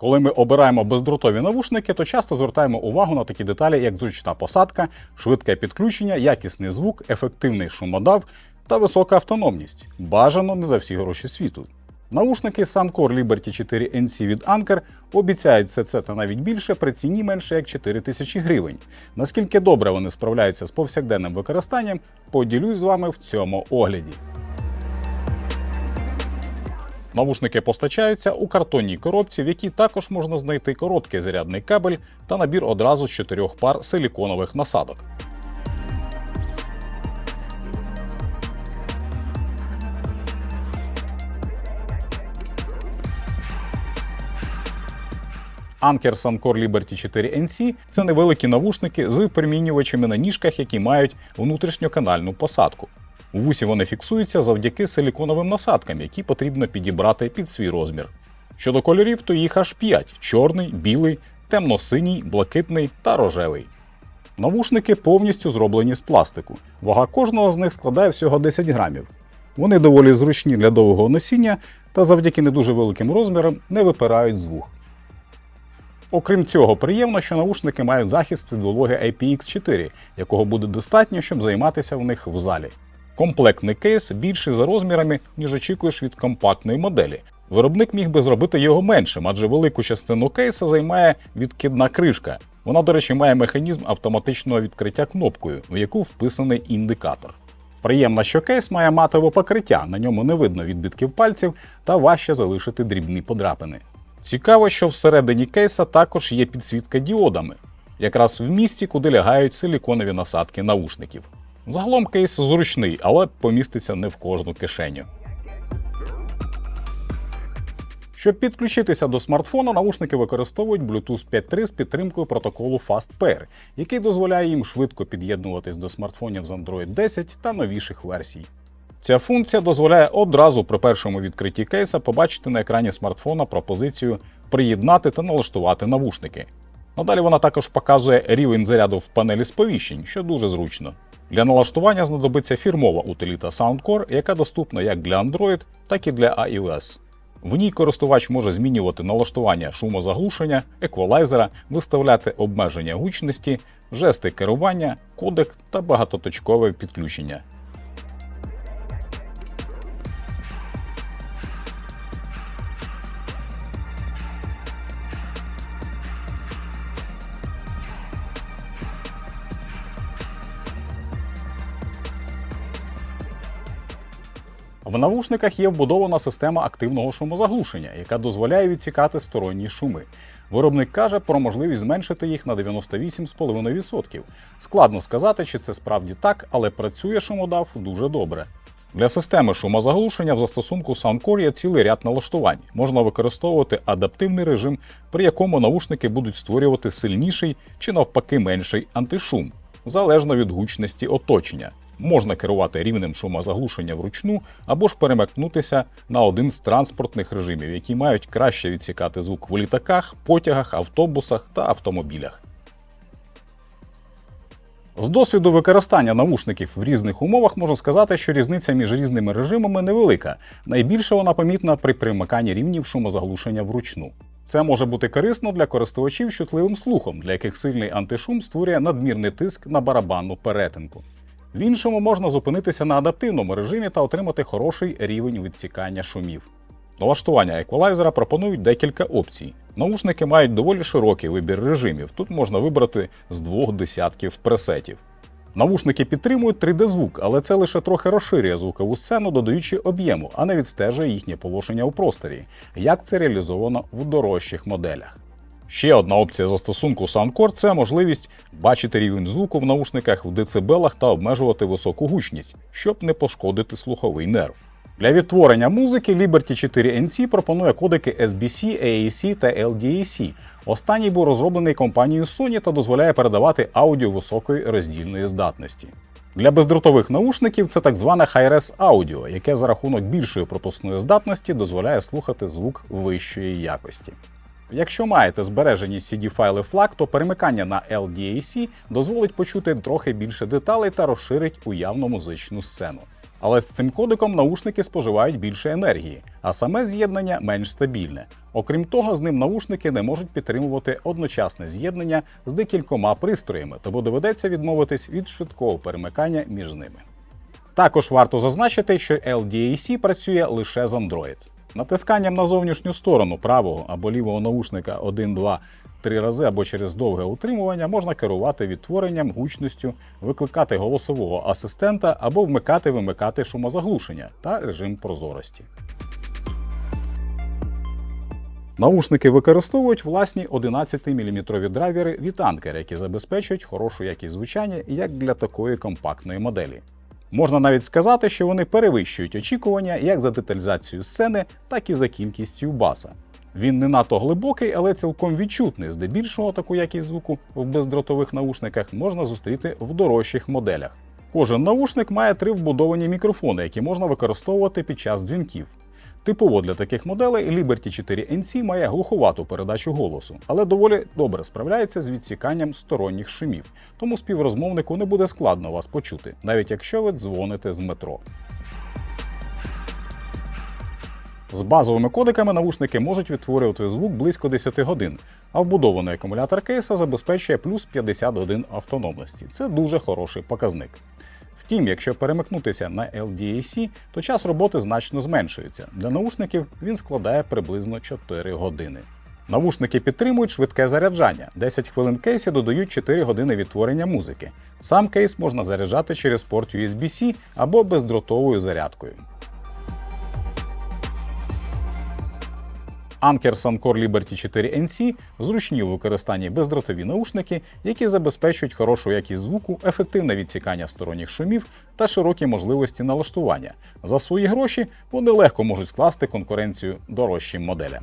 Коли ми обираємо бездротові навушники, то часто звертаємо увагу на такі деталі, як зручна посадка, швидке підключення, якісний звук, ефективний шумодав та висока автономність. Бажано не за всі гроші світу. Навушники Soundcore Liberty 4 NC від Anker обіцяють все це та навіть більше при ціні менше як 4 тисячі гривень. Наскільки добре вони справляються з повсякденним використанням, поділюсь з вами в цьому огляді. Навушники постачаються у картонній коробці, в якій також можна знайти короткий зарядний кабель та набір одразу з чотирьох пар силіконових насадок. Anker Soundcore Liberty 4 NC – це невеликі навушники з примінювачами на ніжках, які мають внутрішньоканальну посадку. У вусі вони фіксуються завдяки силіконовим насадкам, які потрібно підібрати під свій розмір. Щодо кольорів, то їх аж 5: чорний, білий, темно-синій, блакитний та рожевий. Навушники повністю зроблені з пластику. Вага кожного з них складає всього 10 грамів. Вони доволі зручні для довгого носіння та завдяки не дуже великим розмірам не випирають з вух. Окрім цього, приємно, що навушники мають захист від вологи IPX4, якого буде достатньо, щоб займатися в них в залі. Комплектний кейс більший за розмірами, ніж очікуєш від компактної моделі. Виробник міг би зробити його меншим, адже велику частину кейса займає відкидна кришка. Вона, до речі, має механізм автоматичного відкриття кнопкою, в яку вписаний індикатор. Приємно, що кейс має матове покриття, на ньому не видно відбитків пальців та важче залишити дрібні подряпини. Цікаво, що всередині кейса також є підсвітка діодами, якраз в місці, куди лягають силіконові насадки наушників. Загалом кейс зручний, але поміститься не в кожну кишеню. Щоб підключитися до смартфона, наушники використовують Bluetooth 5.3 з підтримкою протоколу FastPair, який дозволяє їм швидко під'єднуватись до смартфонів з Android 10 та новіших версій. Ця функція дозволяє одразу при першому відкритті кейса побачити на екрані смартфона пропозицію приєднати та налаштувати навушники. Надалі вона також показує рівень заряду в панелі сповіщень, що дуже зручно. Для налаштування знадобиться фірмова утиліта Soundcore, яка доступна як для Android, так і для iOS. В ній користувач може змінювати налаштування шумозаглушення, еквалайзера, виставляти обмеження гучності, жести керування, кодек та багатоточкове підключення. В навушниках є вбудована система активного шумозаглушення, яка дозволяє відсікати сторонні шуми. Виробник каже про можливість зменшити їх на 98,5%. Складно сказати, чи це справді так, але працює шумодав дуже добре. Для системи шумозаглушення в застосунку Soundcore є цілий ряд налаштувань. Можна використовувати адаптивний режим, при якому наушники будуть створювати сильніший чи навпаки менший антишум, залежно від гучності оточення. Можна керувати рівнем шумозаглушення вручну або ж перемикнутися на один з транспортних режимів, які мають краще відсікати звук в літаках, потягах, автобусах та автомобілях. З досвіду використання навушників в різних умовах можу сказати, що різниця між різними режимами невелика. Найбільше вона помітна при примиканні рівнів шумозаглушення вручну. Це може бути корисно для користувачів з чутливим слухом, для яких сильний антишум створює надмірний тиск на барабанну перетинку. В іншому можна зупинитися на адаптивному режимі та отримати хороший рівень відсікання шумів. Налаштування еквалайзера пропонують декілька опцій. Наушники мають доволі широкий вибір режимів. Тут можна вибрати з двох десятків пресетів. Навушники підтримують 3D-звук, але це лише трохи розширює звукову сцену, додаючи об'єму, а не відстежує їхнє положення у просторі, як це реалізовано в дорожчих моделях. Ще одна опція застосунку Soundcore – це можливість бачити рівень звуку в наушниках в децибелах та обмежувати високу гучність, щоб не пошкодити слуховий нерв. Для відтворення музики Liberty 4 NC пропонує кодеки SBC, AAC та LDAC. Останній був розроблений компанією Sony та дозволяє передавати аудіо високої роздільної здатності. Для бездротових наушників це так зване Hi-Res Audio, яке за рахунок більшої пропускної здатності дозволяє слухати звук вищої якості. Якщо маєте збережені CD-файли FLAC, то перемикання на LDAC дозволить почути трохи більше деталей та розширить уявну музичну сцену. Але з цим кодеком наушники споживають більше енергії, а саме з'єднання менш стабільне. Окрім того, з ним навушники не можуть підтримувати одночасне з'єднання з декількома пристроями, тому доведеться відмовитись від швидкого перемикання між ними. Також варто зазначити, що LDAC працює лише з Android. Натисканням на зовнішню сторону правого або лівого наушника 1, 2, 3 рази або через довге утримування можна керувати відтворенням, гучністю, викликати голосового асистента або вмикати-вимикати шумозаглушення та режим прозорості. Наушники використовують власні 11-мм драйвери від Anker, які забезпечують хорошу якість звучання як для такої компактної моделі. Можна навіть сказати, що вони перевищують очікування як за деталізацією сцени, так і за кількістю баса. Він не надто глибокий, але цілком відчутний. Здебільшого таку якість звуку в бездротових наушниках можна зустріти в дорожчих моделях. Кожен наушник має три вбудовані мікрофони, які можна використовувати під час дзвінків. Типово для таких моделей Liberty 4 NC має глуховату передачу голосу, але доволі добре справляється з відсіканням сторонніх шумів, тому співрозмовнику не буде складно вас почути, навіть якщо ви дзвоните з метро. З базовими кодеками навушники можуть відтворювати звук близько 10 годин, а вбудований акумулятор кейса забезпечує плюс 51 автономності. Це дуже хороший показник. Втім, якщо перемикнутися на LDAC, то час роботи значно зменшується. Для наушників він складає приблизно 4 години. Навушники підтримують швидке заряджання. 10 хвилин кейсі додають 4 години відтворення музики. Сам кейс можна заряджати через порт USB-C або бездротовою зарядкою. Anker Suncor Liberty 4 NC зручні у використанні бездротові наушники, які забезпечують хорошу якість звуку, ефективне відсікання сторонніх шумів та широкі можливості налаштування. За свої гроші вони легко можуть скласти конкуренцію дорожчим моделям.